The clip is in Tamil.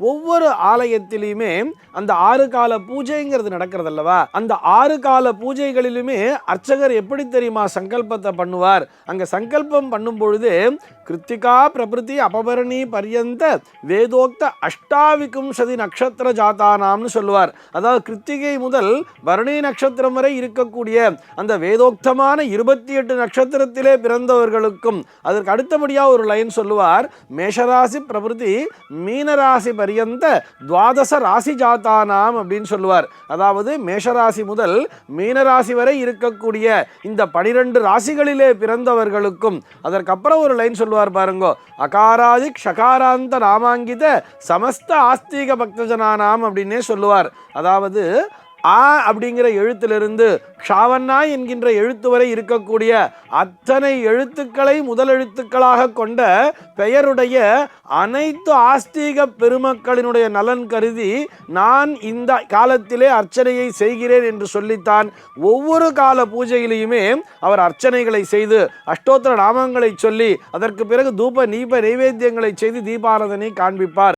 ஒவ்வொரு ஆலயத்திலையுமே அந்த ஆறு கால பூஜைங்கிறது நடக்கிறது அல்லவா அந்த ஆறு கால பூஜைகளிலுமே அர்ச்சகர் எப்படி தெரியுமா சங்கல்பத்தை பண்ணுவார்? அங்க சங்கல்பம் பண்ணும் பொழுது கிருத்திகா பிரபிருதி அபபரணி பரியந்த வேதோக்த அஷ்டாவிகும்சதி நட்சத்திர ஜாத்தானாம்னு சொல்லுவார். அதாவது கிருத்திகை முதல் பரணி நட்சத்திரம் வரை இருக்கக்கூடிய அந்த வேதோக்தமான இருபத்தி எட்டு நட்சத்திரத்திலே பிறந்தவர்களுக்கும் அதற்கு அடுத்தபடியாக ஒரு லைன் சொல்லுவார். மேஷராசி பிரபிருதி மீனராசி பரியந்த துவாதச ராசி ஜாத்தானாம் அப்படின்னு சொல்லுவார். அதாவது மேஷராசி முதல் மீனராசி வரை இருக்கக்கூடிய இந்த பனிரெண்டு ராசிகளிலே பிறந்தவர்களுக்கும் அதற்கப்புறம் ஒரு லைன் சொல்லுவார் பாருங்கோ. அகாராதி ஷகாராந்த நாமாங்கித சமஸ்த ஆஸ்திக பக்தஜனானாம் அப்படின்னே சொல்லுவார். அதாவது ஆ அப்படிங்கிற எழுத்திலிருந்து ஷாவண்ணா என்கின்ற எழுத்து வரை இருக்கக்கூடிய அத்தனை எழுத்துக்களை முதலெழுத்துக்களாக கொண்ட பெயருடைய அனைத்து ஆஸ்தீக பெருமக்களினுடைய நலன் கருதி நான் இந்த காலத்திலே அர்ச்சனையை செய்கிறேன் என்று சொல்லித்தான் ஒவ்வொரு கால பூஜையிலையுமே அவர் அர்ச்சனைகளை செய்து அஷ்டோத்திர நாமங்களை சொல்லி அதற்கு பிறகு தூப நீப நைவேத்தியங்களை செய்து தீபாராதனை காண்பிப்பார்.